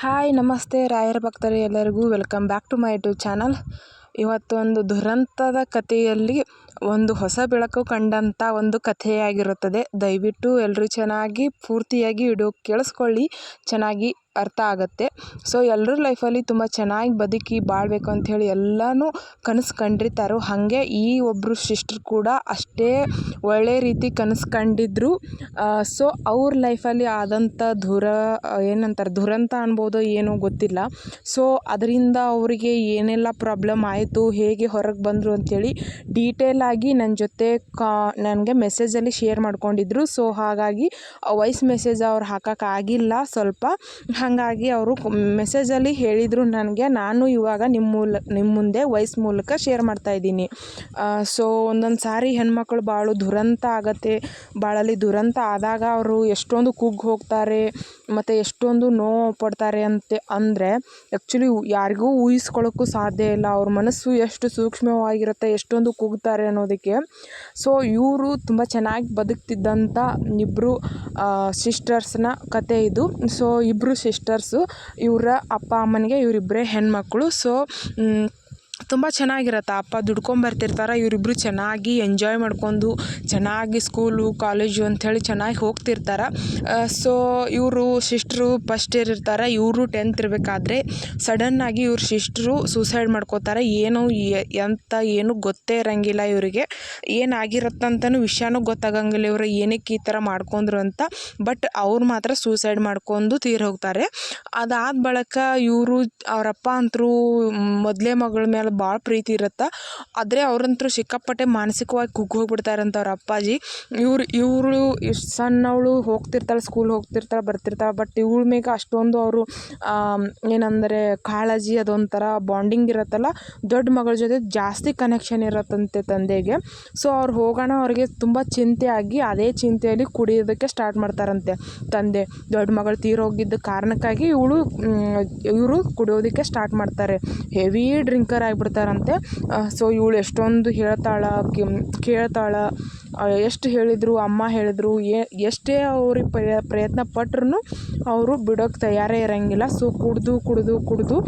Hi ನಮಸ್ತೆ ರಾಯರ ಭಕ್ತರೇ ಎಲ್ಲರಿಗೂ. Welcome back to my YouTube channel. ಇವತ್ತೊಂದು ದುರಂತದ ಕಥೆಯಲ್ಲಿ ಒಂದು ಹೊಸ ಬೆಳಕು ಕಂಡಂಥ ಒಂದು ಕಥೆಯಾಗಿರುತ್ತದೆ. ದಯವಿಟ್ಟು ಎಲ್ಲರೂ ಚೆನ್ನಾಗಿ ಪೂರ್ತಿಯಾಗಿ ವಿಡಿಯೋ ಕೇಳಿಸ್ಕೊಳ್ಳಿ. ಚೆನ್ನಾಗಿ ಅರ್ಥ ಆಗುತ್ತೆ. ಸೊ ಎಲ್ಲರ ಲೈಫಲ್ಲಿ ತುಂಬ ಚೆನ್ನಾಗಿ ಬದುಕಿ ಬಾಳಬೇಕು ಅಂಥೇಳಿ ಎಲ್ಲನೂ ಕನಸು ಕಂಡಿರ್ತಾರೋ ಹಾಗೆ ಈ ಒಬ್ಬರು ಸಿಸ್ಟ್ರ್ ಕೂಡ ಅಷ್ಟೇ ಒಳ್ಳೆ ರೀತಿ ಕನಸು ಕಂಡಿದ್ರು. ಸೊ ಅವ್ರ ಲೈಫಲ್ಲಿ ಆದಂಥ ದುರ, ಏನಂತಾರೆ, ದುರಂತ ಅನ್ಬೋದು ಏನೋ ಗೊತ್ತಿಲ್ಲ. ಸೊ ಅದರಿಂದ ಅವರಿಗೆ ಏನೆಲ್ಲ ಪ್ರಾಬ್ಲಮ್ ಆಯಿತು, ಹೇಗೆ ಹೊರಗೆ ಬಂದರು ಅಂಥೇಳಿ ಡೀಟೇಲ್ ಆಗಿ ನನ್ನ ಜೊತೆ ಕಾ, ನನಗೆ ಮೆಸೇಜಲ್ಲಿ ಶೇರ್ ಮಾಡ್ಕೊಂಡಿದ್ರು. ಸೊ ಹಾಗಾಗಿ ವಾಯ್ಸ್ ಮೆಸೇಜ್ ಅವ್ರು ಹಾಕೋಕ್ಕಾಗಿಲ್ಲ ಸ್ವಲ್ಪ. ಹಾಗಾಗಿ ಅವರು ಮೆಸೇಜಲ್ಲಿ ಹೇಳಿದರು ನನಗೆ. ನಾನು ಇವಾಗ ನಿಮ್ಮ ಮೂಲ ನಿಮ್ಮ ಮುಂದೆ ವಾಯ್ಸ್ ಮೂಲಕ ಶೇರ್ ಮಾಡ್ತಾ ಇದ್ದೀನಿ. ಸೊ ಒಂದೊಂದು ಸಾರಿ ಹೆಣ್ಮಕ್ಳು ಭಾಳ ದುರಂತ ಆಗತ್ತೆ. ಭಾಳಲ್ಲಿ ದುರಂತ ಆದಾಗ ಅವರು ಎಷ್ಟೊಂದು ಕುಗ್ಗಿ ಹೋಗ್ತಾರೆ. ಮತ್ತು ಎಷ್ಟೊಂದು ನೋವು ಪಡ್ತಾರೆ ಅಂತ ಅಂದರೆ ಆ್ಯಕ್ಚುಲಿ ಯಾರಿಗೂ ಊಹಿಸ್ಕೊಳ್ಳೋಕ್ಕೂ ಸಾಧ್ಯ ಇಲ್ಲ. ಅವ್ರ ಮನಸ್ಸು ಎಷ್ಟು ಸೂಕ್ಷ್ಮವಾಗಿರುತ್ತೆ, ಎಷ್ಟೊಂದು ಕೂಗ್ತಾರೆ ಅನ್ನೋದಕ್ಕೆ. ಸೊ ಇವರು ತುಂಬ ಚೆನ್ನಾಗಿ ಬದುಕ್ತಿದ್ದಂಥ ಇಬ್ಬರು ಸಿಸ್ಟರ್ಸ್ನ ಕತೆ ಇದು. ಸೊ ಇಬ್ಬರು ಸಿಸ್ಟರ್ಸು ಇವರ ಅಪ್ಪ ಅಮ್ಮನಿಗೆ ಇವರಿಬ್ಬರೇ ಹೆಣ್ಮಕ್ಳು. ಸೊ ತುಂಬ ಚೆನ್ನಾಗಿರುತ್ತೆ. ಅಪ್ಪ ದುಡ್ಕೊಂಬರ್ತಿರ್ತಾರೆ ಇವರಿಬ್ರು ಚೆನ್ನಾಗಿ ಎಂಜಾಯ್ ಮಾಡ್ಕೊಂಡು, ಚೆನ್ನಾಗಿ ಸ್ಕೂಲು ಕಾಲೇಜು ಅಂಥೇಳಿ ಚೆನ್ನಾಗಿ ಹೋಗ್ತಿರ್ತಾರೆ. ಸೊ ಇವರು ಸಿಸ್ಟ್ರು ಫಸ್ಟ್ ಇಯರ್ ಇರ್ತಾರೆ, ಇವರು ಟೆಂತ್ ಇರಬೇಕಾದ್ರೆ ಸಡನ್ನಾಗಿ ಇವ್ರ ಸಿಸ್ಟ್ರು ಸೂಸೈಡ್ ಮಾಡ್ಕೋತಾರೆ. ಏನು ಎಂಥ ಏನು ಗೊತ್ತೇ ಇರೋಂಗಿಲ್ಲ ಇವರಿಗೆ. ಏನಾಗಿರತ್ತಂತನೂ ವಿಷಯನೂ ಗೊತ್ತಾಗಂಗಿಲ್ಲ ಇವರು, ಏನಕ್ಕೆ ಈ ಥರ ಮಾಡ್ಕೊಂಡ್ರು ಅಂತ. ಬಟ್ ಅವ್ರು ಮಾತ್ರ ಸೂಸೈಡ್ ಮಾಡ್ಕೊಂಡು ತೀರಿ ಹೋಗ್ತಾರೆ. ಅದಾದ ಬಳಿಕ ಇವರು ಅವರಪ್ಪ ಅಂತರೂ, ಮೊದಲೇ ಮಗಳ ಮೇಲೆ ಭಾಳ ಪ್ರೀತಿ ಇರುತ್ತೆ. ಆದರೆ ಅವ್ರಂತೂ ಸಿಕ್ಕಾಪಟ್ಟೆ ಮಾನಸಿಕವಾಗಿ ಕುಗ್ಗಿ ಹೋಗ್ಬಿಡ್ತಾರಂತ ಅವ್ರ ಅಪ್ಪಾಜಿ. ಇವ್ರು, ಇವರು ಇಷ್ಟು ಸಣ್ಣವಳು ಹೋಗ್ತಿರ್ತಾಳೆ ಸ್ಕೂಲ್ ಹೋಗ್ತಿರ್ತಾಳೆ, ಬರ್ತಿರ್ತಾಳೆ ಬಟ್ ಇವಳ ಮೇಲೆ ಅಷ್ಟೊಂದು ಅವರು ಏನಂದರೆ ಕಾಳಜಿ ಅದೊಂಥರ ಬಾಂಡಿಂಗ್ ಇರುತ್ತಲ್ಲ. ದೊಡ್ಡ ಮಗಳ ಜೊತೆ ಜಾಸ್ತಿ ಕನೆಕ್ಷನ್ ಇರತ್ತಂತೆ ತಂದೆಗೆ. ಸೊ ಅವ್ರು ಹೋಗೋಣ ಅವ್ರಿಗೆ ತುಂಬ ಚಿಂತೆ ಆಗಿ ಅದೇ ಚಿಂತೆಯಲ್ಲಿ ಕುಡಿಯೋದಕ್ಕೆ ಸ್ಟಾರ್ಟ್ ಮಾಡ್ತಾರಂತೆ ತಂದೆ. ದೊಡ್ಡ ಮಗಳು ತೀರೋಗಿದ್ದ ಕಾರಣಕ್ಕಾಗಿ ಇವಳು ಇವರು ಕುಡಿಯೋದಕ್ಕೆ ಸ್ಟಾರ್ಟ್ ಮಾಡ್ತಾರೆ. ಹೆವಿ ಡ್ರಿಂಕರ್ ಆಗಿಬಿಡ್ತಾರಂತೆ ಸೊ ಇವಳು ಎಷ್ಟೊಂದು ಹೇಳ್ತಾಳೆ ಕೇಳ್ತಾಳೆ. ಎಷ್ಟು ಹೇಳಿದರು, ಅಮ್ಮ ಹೇಳಿದರು ಎಷ್ಟೇ ಅವ್ರಿಗೆ ಪ್ರಯತ್ನ ಪಟ್ರೂ ಅವರು ಬಿಡೋಕ್ಕೆ ತಯಾರೇ ಇರೋಂಗಿಲ್ಲ. ಸೊ, ಕುಡಿದು ಕುಡಿದು ಕುಡಿದು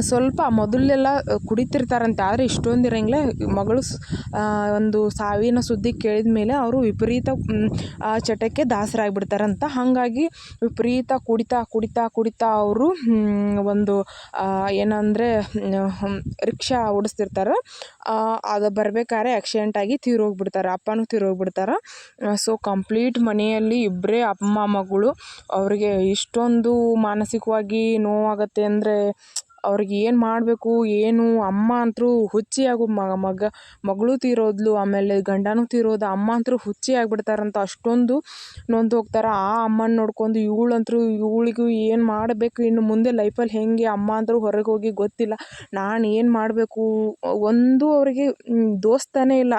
ಸ್ವಲ್ಪ ಮೊದಲೆಲ್ಲ ಕುಡಿತಿರ್ತಾರಂತೆ. ಆದರೆ ಇಷ್ಟೊಂದು ಇರೋಂಗಿಲ್ಲ. ಮಗಳು ಒಂದು ಸಾವಿನ ಸುದ್ದಿ ಕೇಳಿದ ಮೇಲೆ ಅವರು ವಿಪರೀತ ಚಟಕ್ಕೆ ದಾಸರಾಗಿಬಿಡ್ತಾರಂತ. ಹಾಗಾಗಿ ವಿಪರೀತ ಕುಡಿತಾ ಕುಡಿತಾ ಕುಡಿತಾ ಅವರು ಒಂದು ಏನಂದರೆ ರಿಕ್ಷಾ ಓಡಿಸ್ತಿರ್ತಾರೆ. ಅದು ಬರಬೇಕಾದ್ರೆ ಆಕ್ಸಿಡೆಂಟ್ ಆಗಿ ತೀರೋಗ್ಬಿಡ್ತಾರೆ. ಅಪ್ಪನೂ ತೀರೋಗ್ಬಿಡ್ತಾರೆ. ಸೊ ಕಂಪ್ಲೀಟ್ ಮನೆಯಲ್ಲಿ ಇಬ್ಬರೇ ಅಮ್ಮ ಮಗಳು. ಅವ್ರಿಗೆ ಇಷ್ಟೊಂದು ಮಾನಸಿಕವಾಗಿ ನೋವಾಗುತ್ತೆ ಅಂದರೆ ಅವ್ರಿಗೆ ಏನು ಮಾಡಬೇಕು, ಏನು? ಅಮ್ಮ ಅಂತೂ ಹುಚ್ಚಿ ಆಗು ಮಗ, ಮಗಳು ತೀರೋದ್ಲು, ಆಮೇಲೆ ಗಂಡನೂ ತೀರೋದ, ಅಮ್ಮ ಅಂತೂ ಹುಚ್ಚಿ ಆಗಿಬಿಡ್ತಾರಂತ ಅಷ್ಟೊಂದು ನೊಂದು ಹೋಗ್ತಾರೆ. ಆ ಅಮ್ಮನ ನೋಡ್ಕೊಂಡು ಇವಳಂತೂ ಇವಳಿಗೂ ಏನು ಮಾಡಬೇಕು? ಇನ್ನು ಮುಂದೆ ಲೈಫಲ್ಲಿ ಹೇಗೆ ಅಮ್ಮ ಅಂತೂ ಹೊರಗೆ ಹೋಗಿ ಗೊತ್ತಿಲ್ಲ. ನಾನು ಏನು ಮಾಡಬೇಕು? ಒಂದು ಅವರಿಗೆ ದೋಸ್ತಾನೇ ಇಲ್ಲ.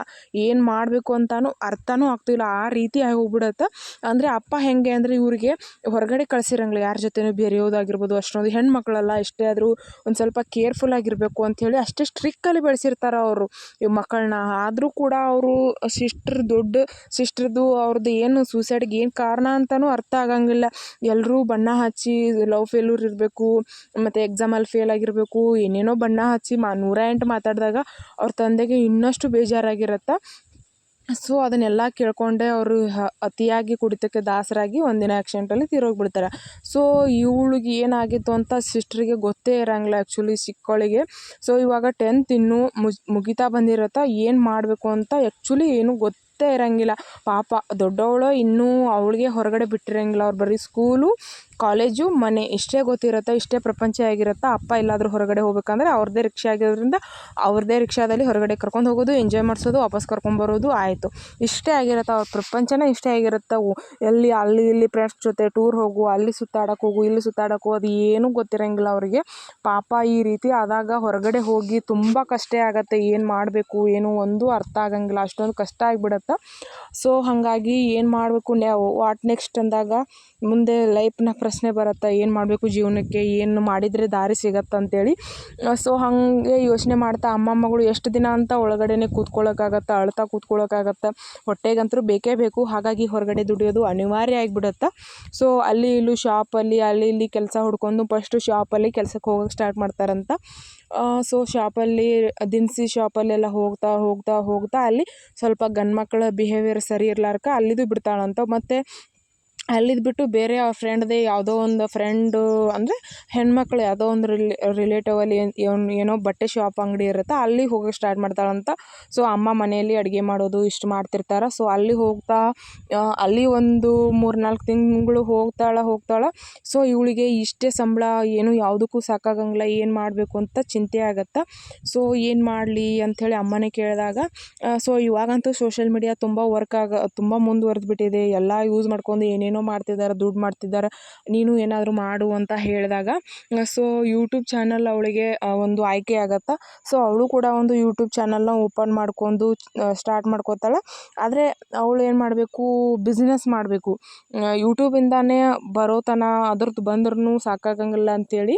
ಏನು ಮಾಡಬೇಕು ಅಂತಲೂ ಅರ್ಥನೂ ಆಗ್ತಿಲ್ಲ ಆ ರೀತಿ ಆಗಿ ಹೋಗ್ಬಿಡತ್ತೆ. ಅಂದರೆ ಅಪ್ಪ ಹೇಗೆ ಅಂದರೆ ಇವರಿಗೆ ಹೊರಗಡೆ ಕಳಿಸಿರಂಗಿಲ್ಲ. ಯಾರ ಜೊತೆನೂ ಬೆರೆಯೋದಾಗಿರ್ಬೋದು, ಅಷ್ಟೊಂದು ಹೆಣ್ಮಕ್ಳಲ್ಲ, ಎಷ್ಟೇ ಆದರೂ ಒಂದು ಸ್ವಲ್ಪ ಕೇರ್ಫುಲ್ ಆಗಿರಬೇಕು ಅಂಥೇಳಿ ಅಷ್ಟೇ ಸ್ಟ್ರಿಕ್ಕಲ್ಲಿ ಬೆಳೆಸಿರ್ತಾರೆ ಅವರು. ಈ ಮಕ್ಕಳನ್ನ ಆದರೂ ಕೂಡ ಅವರು ಸಿಸ್ಟ್ರ್ ದೊಡ್ಡ ಸಿಸ್ಟ್ರದ್ದು ಅವ್ರದ್ದು ಏನು ಸೂಸೈಡ್ಗೆ ಏನು ಕಾರಣ ಅಂತಲೂ ಅರ್ಥ ಆಗಂಗಿಲ್ಲ. ಎಲ್ಲರೂ ಬಣ್ಣ ಹಚ್ಚಿ ಲವ್ ಫೇಲ್ಯೂರ್ ಇರಬೇಕು, ಮತ್ತು ಎಕ್ಸಾಮಲ್ಲಿ ಫೇಲ್ ಆಗಿರಬೇಕು, ಏನೇನೋ ಬಣ್ಣ ಹಚ್ಚಿ ಮಾ ನೂರ ಎಂಟು ಮಾತಾಡಿದಾಗ ಅವ್ರ ತಂದೆಗೆ ಇನ್ನಷ್ಟು ಬೇಜಾರಾಗಿರುತ್ತೆ. ಸೊ ಅದನ್ನೆಲ್ಲ ಕೇಳ್ಕೊಂಡೆ ಅವರು ಅತಿಯಾಗಿ ಕುಡಿತಕ್ಕೆ ದಾಸರಾಗಿ ಒಂದಿನ ಆ್ಯಕ್ಸಿಡೆಂಟಲ್ಲಿ ತೀರೋಗ್ಬಿಡ್ತಾರೆ. ಸೊ ಇವಳಿಗೆ ಏನಾಗಿತ್ತು ಅಂತ ಸಿಸ್ಟ್ರಿಗೆ ಗೊತ್ತೇ ಇರೋಂಗಿಲ್ಲ ಆ್ಯಕ್ಚುಲಿ ಸಿಕ್ಕೊಳಿಗೆ ಸೊ ಇವಾಗ ಟೆಂತ್ ಇನ್ನೂ ಮುಗಿತಾ ಬಂದಿರತ್ತೆ ಏನು ಮಾಡಬೇಕು ಅಂತ ಆ್ಯಕ್ಚುಲಿ ಏನೂ ಗೊತ್ತು ಗೊತ್ತೇ ಇರೋಂಗಿಲ್ಲ. ಪಾಪ ದೊಡ್ಡವಳು ಇನ್ನೂ ಅವಳಿಗೆ ಹೊರಗಡೆ ಬಿಟ್ಟಿರೋಂಗಿಲ್ಲ. ಅವ್ರು ಬರೀ ಸ್ಕೂಲು, ಕಾಲೇಜು, ಮನೆ. ಇಷ್ಟೇ ಗೊತ್ತಿರುತ್ತೆ, ಇಷ್ಟೇ ಪ್ರಪಂಚ ಆಗಿರುತ್ತೆ. ಅಪ್ಪ ಎಲ್ಲಾದರೂ ಹೊರಗಡೆ ಹೋಗಬೇಕಂದ್ರೆ ಅವ್ರದ್ದೇ ರಿಕ್ಷಾ ಆಗಿರೋದ್ರಿಂದ ಅವ್ರದ್ದೇ ರಿಕ್ಷಾದಲ್ಲಿ ಹೊರಗಡೆ ಕರ್ಕೊಂಡು ಹೋಗೋದು, ಎಂಜಾಯ್ ಮಾಡಿಸೋದು, ವಾಪಸ್ ಕರ್ಕೊಂಬರೋದು ಆಯಿತು. ಇಷ್ಟೇ ಆಗಿರುತ್ತೆ. ಅವ್ರ ಪ್ರಪಂಚನೇ ಇಷ್ಟೇ ಆಗಿರುತ್ತೆ. ಎಲ್ಲಿ, ಅಲ್ಲಿ, ಇಲ್ಲಿ ಫ್ರೆಂಡ್ಸ್ ಜೊತೆ ಟೂರ್ ಹೋಗು, ಅಲ್ಲಿ ಸುತ್ತಾಡಕ್ಕೆ ಹೋಗು, ಇಲ್ಲಿ ಸುತ್ತಾಡಕ್ಕೆ ಅದು ಏನೂ ಗೊತ್ತಿರೋಂಗಿಲ್ಲ ಅವರಿಗೆ. ಪಾಪ ಈ ರೀತಿ ಆದಾಗ ಹೊರಗಡೆ ಹೋಗಿ ತುಂಬ ಕಷ್ಟ ಆಗುತ್ತೆ. ಏನು ಮಾಡಬೇಕು, ಏನು ಒಂದು ಅರ್ಥ ಆಗಂಗಿಲ್ಲ. ಅಷ್ಟೊಂದು ಕಷ್ಟ ಆಗಿಬಿಡತ್ತೆ. ಸೊ ಹಾಗಾಗಿ ಏನು ಮಾಡಬೇಕು ವಾಟ್ ನೆಕ್ಸ್ಟ್ ಅಂದಾಗ ಮುಂದೆ ಲೈಫ್ನ ಪ್ರಶ್ನೆ ಬರುತ್ತೆ, ಏನು ಮಾಡಬೇಕು ಜೀವನಕ್ಕೆ, ಏನು ಮಾಡಿದರೆ ದಾರಿ ಸಿಗತ್ತೆ ಅಂತೇಳಿ. ಸೊ ಹಾಗೆ ಯೋಚನೆ ಮಾಡ್ತಾ ಅಮ್ಮಮ್ಮಗಳು ಎಷ್ಟು ದಿನ ಅಂತ ಒಳಗಡೆನೇ ಕೂತ್ಕೊಳ್ಳೋಕ್ಕಾಗತ್ತೆ ಅಳ್ತಾ ಕೂತ್ಕೊಳ್ಳೋಕ್ಕಾಗತ್ತೆ ಹೊಟ್ಟೆಗಂತೂ ಬೇಕೇ ಬೇಕು. ಹಾಗಾಗಿ ಹೊರಗಡೆ ದುಡಿಯೋದು ಅನಿವಾರ್ಯ ಆಗಿಬಿಡುತ್ತೆ. ಸೊ ಅಲ್ಲಿ ಇಲ್ಲೂ ಶಾಪಲ್ಲಿ ಅಲ್ಲಿ ಇಲ್ಲಿ ಕೆಲಸ ಹುಡ್ಕೊಂಡು ಫಸ್ಟು ಶಾಪಲ್ಲಿ ಕೆಲಸಕ್ಕೆ ಹೋಗೋಕೆ ಸ್ಟಾರ್ಟ್ ಮಾಡ್ತಾರಂತ. ಸೊ ಶಾಪಲ್ಲಿ ದಿನಸಿ ಶಾಪಲ್ಲೆಲ್ಲ ಹೋಗ್ತಾ ಹೋಗ್ತಾ ಹೋಗ್ತಾ ಅಲ್ಲಿ ಸ್ವಲ್ಪ ಗಂಡು ಮಕ್ಳ ಬಿಹೇವಿಯರ್ ಸರಿ ಇರ್ಲಾರ್ಕ ಅಲ್ಲಿದು ಬಿಡ್ತಾಳಂತ ಮತ್ತು ಅಲ್ಲಿದ್ದು ಬಿಟ್ಟು ಬೇರೆ ಅವ್ರ ಫ್ರೆಂಡ್ದೇ ಯಾವುದೋ ಒಂದು ಫ್ರೆಂಡು ಅಂದರೆ ಹೆಣ್ಮಕ್ಳು ಯಾವುದೋ ಒಂದು ರಿಲೇ ರಿಲೇಟಿವಲ್ಲಿ ಏನು, ಏನೋ ಬಟ್ಟೆ ಶಾಪ್ ಅಂಗಡಿ ಇರುತ್ತೆ, ಅಲ್ಲಿ ಹೋಗೋಕೆ ಸ್ಟಾರ್ಟ್ ಮಾಡ್ತಾಳಂತ. ಸೊ ಅಮ್ಮ ಮನೆಯಲ್ಲಿ ಅಡುಗೆ ಮಾಡೋದು ಇಷ್ಟು ಮಾಡ್ತಿರ್ತಾರೆ. ಸೊ ಅಲ್ಲಿ ಹೋಗ್ತಾ ಅಲ್ಲಿ ಒಂದು ಮೂರು ನಾಲ್ಕು ತಿಂಗಳು ಹೋಗ್ತಾಳೆ ಹೋಗ್ತಾಳೆ. ಸೊ ಇವಳಿಗೆ ಇಷ್ಟೇ ಸಂಬಳ, ಏನು ಯಾವುದಕ್ಕೂ ಸಾಕಾಗಂಗಿಲ್ಲ, ಏನು ಮಾಡಬೇಕು ಅಂತ ಚಿಂತೆ ಆಗತ್ತೆ. ಸೊ ಏನು ಮಾಡಲಿ ಅಂಥೇಳಿ ಅಮ್ಮನೇ ಕೇಳಿದಾಗ ಸೊ ಇವಾಗಂತೂ ಸೋಷಿಯಲ್ ಮೀಡಿಯಾ ತುಂಬ ವರ್ಕ್ ಆಗ, ತುಂಬ ಮುಂದುವರೆದು ಬಿಟ್ಟಿದೆ. ಎಲ್ಲ ಯೂಸ್ ಮಾಡ್ಕೊಂಡು ಏನೇನೋ ಏನೋ ಮಾಡ್ತಿದ್ದಾರೆ, ದುಡ್ಡು ಮಾಡ್ತಿದ್ದಾರೆ, ನೀನು ಏನಾದರೂ ಮಾಡು ಅಂತ ಹೇಳಿದಾಗ, ಸೊ ಯೂಟ್ಯೂಬ್ ಚಾನಲ್ ಅವಳಿಗೆ ಒಂದು ಆಯ್ಕೆ ಆಗತ್ತೆ? ಸೊ ಅವಳು ಕೂಡ ಒಂದು ಯೂಟ್ಯೂಬ್ ಚಾನಲ್ನ ಓಪನ್ ಮಾಡ್ಕೊಂಡು ಸ್ಟಾರ್ಟ್ ಮಾಡ್ಕೋತಾಳೆ. ಆದರೆ ಅವಳು ಏನು ಮಾಡಬೇಕು? ಬಿಸ್ನೆಸ್ ಮಾಡಬೇಕು. ಯೂಟ್ಯೂಬಿಂದಾನೇ ಬರೋ ತನ, ಅದ್ರದ್ದು ಬಂದ್ರೂ ಸಾಕಾಗಂಗಿಲ್ಲ ಅಂಥೇಳಿ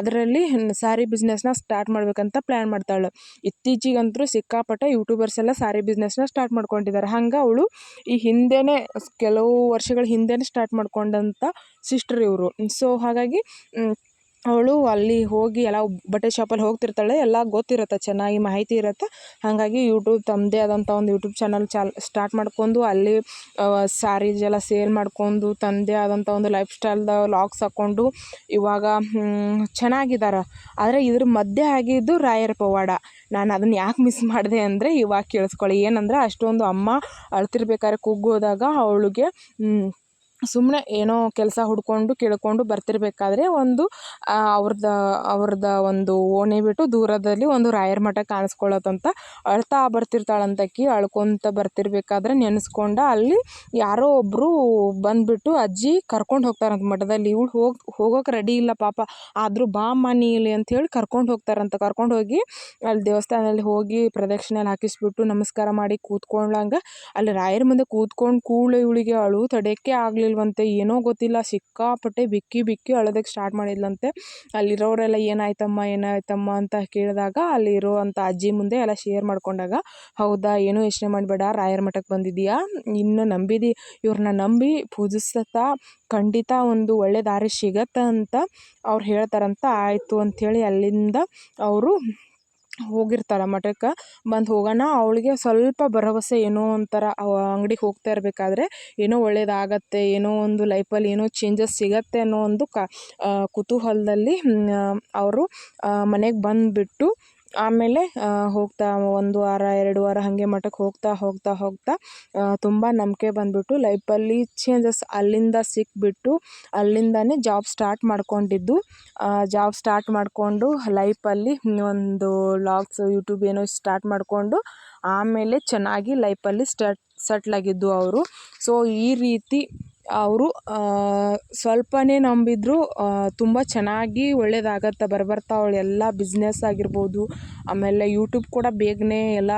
ಅದರಲ್ಲಿ ಸಾರಿ ಬಿಸ್ನೆಸ್ನ ಸ್ಟಾರ್ಟ್ ಮಾಡಬೇಕಂತ ಪ್ಲ್ಯಾನ್ ಮಾಡ್ತಾಳೆ. ಇತ್ತೀಚಿಗಂತೂ ಸಿಕ್ಕಾಪಟ್ಟೆ ಯೂಟ್ಯೂಬರ್ಸ್ ಎಲ್ಲ ಸಾರಿ ಬಿಸ್ನೆಸ್ನ ಸ್ಟಾರ್ಟ್ ಮಾಡ್ಕೊಂಡಿದ್ದಾರೆ. ಹಂಗೆ ಅವಳು ಈ ಹಿಂದೆಯೇ ಕೆಲವು ವರ್ಷಗಳ ಹಿಂದೆಯೇ ಸ್ಟಾರ್ಟ್ ಮಾಡ್ಕೊಂಡಂಥ ಸಿಸ್ಟರ್ ಇವರು. ಸೊ ಹಾಗಾಗಿ ಅವಳು ಅಲ್ಲಿ ಹೋಗಿ ಎಲ್ಲ ಬಟ್ಟೆ ಶಾಪಲ್ಲಿ ಹೋಗ್ತಿರ್ತಾಳೆ, ಎಲ್ಲ ಗೊತ್ತಿರುತ್ತೆ, ಚೆನ್ನಾಗಿ ಮಾಹಿತಿ ಇರುತ್ತೆ. ಹಾಗಾಗಿ ಯೂಟ್ಯೂಬ್ ತಮ್ಮದೇ ಆದಂಥ ಒಂದು ಯೂಟ್ಯೂಬ್ ಚಾನಲ್ ಚಾಲ್ ಸ್ಟಾರ್ಟ್ ಮಾಡ್ಕೊಂಡು ಅಲ್ಲಿ ಸ್ಯಾರೀಸ್ ಎಲ್ಲ ಸೇಲ್ ಮಾಡ್ಕೊಂಡು ತನ್ನದೇ ಆದಂಥ ಒಂದು ಲೈಫ್ ಸ್ಟೈಲ್ದ ಲಾಕ್ಸ್ ಹಾಕ್ಕೊಂಡು ಇವಾಗ ಚೆನ್ನಾಗಿದ್ದಾರೆ ಆದರೆ ಇದ್ರ ಮಧ್ಯೆ ಆಗಿದ್ದು ರಾಯರ ಪವಾಡ. ನಾನು ಅದನ್ನು ಯಾಕೆ ಮಿಸ್ ಮಾಡಿದೆ ಅಂದರೆ ಇವಾಗ ಕೇಳಿಸ್ಕೊಳ್ಳಿ. ಏನಂದ್ರೆ ಅಷ್ಟೊಂದು ಅಮ್ಮ ಅಳ್ತಿರ್ಬೇಕಾದ್ರೆ ಕುಗ್ಗೋದಾಗ ಅವಳಿಗೆ ಸುಮ್ಮನೆ ಏನೋ ಕೆಲಸ ಹುಡ್ಕೊಂಡು ಕೇಳಿಕೊಂಡು ಬರ್ತಿರಬೇಕಾದ್ರೆ ಒಂದು ಅವ್ರದ್ದು ಅವ್ರದ್ದು ಒಂದು ಓಣಿ ಬಿಟ್ಟು ದೂರದಲ್ಲಿ ಒಂದು ರಾಯರ ಮಠ ಕಾಣಿಸ್ಕೊಳ್ಳೋದಂತ ಅಳ್ತಾ ಬರ್ತಿರ್ತಾಳಂತ ಆಕಿ ಅಳ್ಕೊತ ಬರ್ತಿರ್ಬೇಕಾದ್ರೆ ನೆನೆಸ್ಕೊಂಡ ಅಲ್ಲಿ ಯಾರೋ ಒಬ್ಬರು ಬಂದುಬಿಟ್ಟು ಅಜ್ಜಿ ಕರ್ಕೊಂಡು ಹೋಗ್ತಾರಂತ ಮಠದಲ್ಲಿ. ಇವಳು ಹೋಗಿ, ಹೋಗೋಕೆ ರೆಡಿ ಇಲ್ಲ ಪಾಪ. ಆದರೂ ಬಾ ಅಮ್ಮ ಇಲ್ಲಿ ಅಂಥೇಳಿ ಕರ್ಕೊಂಡು ಹೋಗ್ತಾರಂತ. ಕರ್ಕೊಂಡು ಹೋಗಿ ಅಲ್ಲಿ ದೇವಸ್ಥಾನದಲ್ಲಿ ಹೋಗಿ ಪ್ರದಕ್ಷಿಣೆ ಹಾಕಿಸ್ಬಿಟ್ಟು ನಮಸ್ಕಾರ ಮಾಡಿ ಕೂತ್ಕೊಳ್ಳಂಗೆ ಅಲ್ಲಿ ರಾಯರ ಮುಂದೆ ಕೂತ್ಕೊಂಡು ಕೂಳು ಇವಳಿಗೆ ಅಳು ತಡೆಯೋಕ್ಕೆ ಆಗಲಿಲ್ಲ. ಇಲ್ವಂತೆ ಏನೋ ಗೊತ್ತಿಲ್ಲ. ಸಿಕ್ಕಾಪಟ್ಟೆ ಬಿಕ್ಕಿ ಬಿಕ್ಕಿ ಅಳೋದಕ್ಕೆ ಸ್ಟಾರ್ಟ್ ಮಾಡಿದ್ಲಂತೆ. ಅಲ್ಲಿರೋರೆಲ್ಲ ಏನಾಯ್ತಮ್ಮ ಏನಾಯ್ತಮ್ಮ ಅಂತ ಕೇಳಿದಾಗ ಅಲ್ಲಿರೋ ಅಂಥ ಅಜ್ಜಿ ಮುಂದೆ ಎಲ್ಲ ಶೇರ್ ಮಾಡ್ಕೊಂಡಾಗ, ಹೌದಾ, ಏನೂ ಯೋಚನೆ ಮಾಡಬೇಡ, ರಾಯರ ಮಠಕ್ಕೆ ಬಂದಿದ್ದೀಯಾ? ಇನ್ನು ನಂಬಿದಿ? ಇವ್ರನ್ನ ನಂಬಿ ಪೂಜಿಸ್ತಾ ಖಂಡಿತ ಒಂದು ಒಳ್ಳೆ ದಾರಿ ಸಿಗತ್ತೆ ಅಂತ ಅವ್ರು ಹೇಳ್ತಾರಂತ ಆಯಿತು ಅಂಥೇಳಿ ಅಲ್ಲಿಂದ ಅವರು ಹೋಗಿರ್ತಾರೆ ಮಠಕ್ಕೆ, ಬಂದು ಹೋಗೋಣ, ಅವಳಿಗೆ ಸ್ವಲ್ಪ ಭರವಸೆ ಏನೋ ಒಂಥರ ಅಂಗ್ಡಿಗೆ ಹೋಗ್ತಾ ಇರಬೇಕಾದ್ರೆ ಏನೋ ಒಳ್ಳೇದಾಗತ್ತೆ, ಏನೋ ಒಂದು ಲೈಫಲ್ಲಿ ಏನೋ ಚೇಂಜಸ್ ಸಿಗತ್ತೆ ಅನ್ನೋ ಒಂದು ಕ ಕುತೂಹಲದಲ್ಲಿ ಅವರು ಮನೆಗೆ ಬಂದುಬಿಟ್ಟು ಆಮೇಲೆ ಹೋಗ್ತಾ ಒಂದು ವಾರ, ಎರಡು ವಾರ ಹಾಗೆ ಮಠಕ್ಕೆ ಹೋಗ್ತಾ ಹೋಗ್ತಾ ಹೋಗ್ತಾ ತುಂಬ ನಂಬಿಕೆ ಬಂದುಬಿಟ್ಟು ಲೈಫಲ್ಲಿ ಚೇಂಜಸ್ ಅಲ್ಲಿಂದ ಸಿಕ್ಬಿಟ್ಟು ಅಲ್ಲಿಂದನೇ ಜಾಬ್ ಸ್ಟಾರ್ಟ್ ಮಾಡ್ಕೊಂಡಿದ್ದು. ಜಾಬ್ ಸ್ಟಾರ್ಟ್ ಮಾಡಿಕೊಂಡು ಲೈಫಲ್ಲಿ ಒಂದು ಲಾಗ್ಸ್ ಯೂಟ್ಯೂಬ್ ಏನೋ ಸ್ಟಾರ್ಟ್ ಮಾಡಿಕೊಂಡು ಆಮೇಲೆ ಚೆನ್ನಾಗಿ ಲೈಫಲ್ಲಿ ಸ್ಟಾರ್ಟ್ ಸೆಟ್ಲಾಗಿದ್ದು ಅವರು. ಸೊ ಈ ರೀತಿ ಅವರು ಸ್ವಲ್ಪನೇ ನಂಬಿದ್ರು ತುಂಬ ಚೆನ್ನಾಗಿ ಒಳ್ಳೆಯದಾಗತ್ತೆ ಬರ್ಬರ್ತಾ ಅವಳು ಎಲ್ಲ ಬಿಸ್ನೆಸ್ ಆಗಿರ್ಬೋದು, ಆಮೇಲೆ ಯೂಟ್ಯೂಬ್ ಕೂಡ ಬೇಗನೆ ಎಲ್ಲ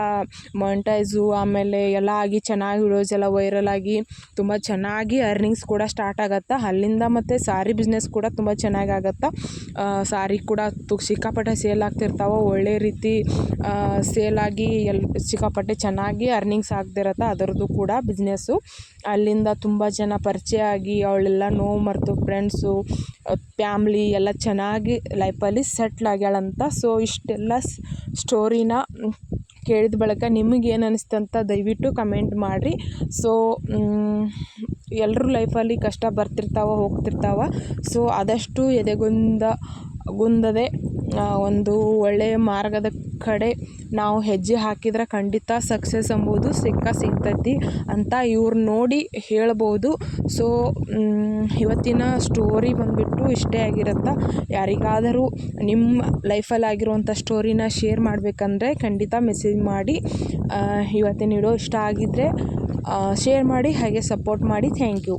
ಮೊನಿಟೈಝು ಆಮೇಲೆ ಎಲ್ಲ ಆಗಿ ಚೆನ್ನಾಗಿ ವಿಡಿಯೋಸ್ ಎಲ್ಲ ವೈರಲ್ ಆಗಿ ತುಂಬ ಚೆನ್ನಾಗಿ ಅರ್ನಿಂಗ್ಸ್ ಕೂಡ ಸ್ಟಾರ್ಟ್ ಆಗತ್ತೆ, ಅಲ್ಲಿಂದ ಮತ್ತು ಸಾರಿ ಬಿಸ್ನೆಸ್ ಕೂಡ ತುಂಬ ಚೆನ್ನಾಗಿ ಆಗತ್ತೆ ಸಾರಿ ಕೂಡ ತು, ಸಿಕ್ಕಾಪಟ್ಟೆ ಸೇಲ್ ಆಗ್ತಿರ್ತಾವೆ, ಒಳ್ಳೆ ರೀತಿ ಸೇಲ್ ಆಗಿ ಎಲ್, ಸಿಕ್ಕಾಪಟ್ಟೆ ಚೆನ್ನಾಗಿ ಅರ್ನಿಂಗ್ಸ್ ಆಗ್ತಿರತ್ತೆ, ಅದರದ್ದು ಕೂಡ ಬಿಸ್ನೆಸ್ಸು ಅಲ್ಲಿಂದ ತುಂಬ ಜನ ಪರಿಚಯ ಆಗಿ ಅವಳೆಲ್ಲ ನೋವು ಮರೆತು ಫ್ರೆಂಡ್ಸು ಫ್ಯಾಮ್ಲಿ ಎಲ್ಲ ಚೆನ್ನಾಗಿ ಲೈಫಲ್ಲಿ ಸೆಟ್ಲ್ ಆಗ್ಯಾಳಂತ ಸೊ ಇಷ್ಟೆಲ್ಲ ಸ್ಟೋರಿನ ಕೇಳಿದ ಬಳಿಕ ನಿಮಗೇನು ಅಂತ ದಯವಿಟ್ಟು ಕಮೆಂಟ್ ಮಾಡಿರಿ. ಸೊ ಎಲ್ಲರೂ ಲೈಫಲ್ಲಿ ಕಷ್ಟ ಬರ್ತಿರ್ತಾವೆ, ಹೋಗ್ತಿರ್ತಾವೆ. ಸೊ ಆದಷ್ಟು ಎದೆಗುಂದ ಗುಂದದೆ ಒಂದು ಒಳ್ಳೆಯ ಮಾರ್ಗದ ಕಡೆ ನಾವು ಹೆಜ್ಜೆ ಹಾಕಿದ್ರೆ ಖಂಡಿತ ಸಕ್ಸಸ್ ಎಂಬುದು ಸಿಕ್ಕ ಸಿಗ್ತೈತಿ ಅಂತ ಇವ್ರು ನೋಡಿ ಹೇಳ್ಬೋದು. ಸೊ ಇವತ್ತಿನ ಸ್ಟೋರಿ ಬಂದುಬಿಟ್ಟು ಇಷ್ಟೇ ಆಗಿರುತ್ತೆ. ಯಾರಿಗಾದರೂ ನಿಮ್ಮ ಲೈಫಲ್ಲಿ ಆಗಿರುವಂಥ ಸ್ಟೋರಿನ ಶೇರ್ ಮಾಡಬೇಕಂದ್ರೆ ಖಂಡಿತ ಮೆಸೇಜ್ ಮಾಡಿ. ಇವತ್ತಿನ ವಿಡಿಯೋ ಇಷ್ಟ ಆಗಿದ್ದರೆ ಶೇರ್ ಮಾಡಿ, ಹಾಗೆ ಸಪೋರ್ಟ್ ಮಾಡಿ. Thank you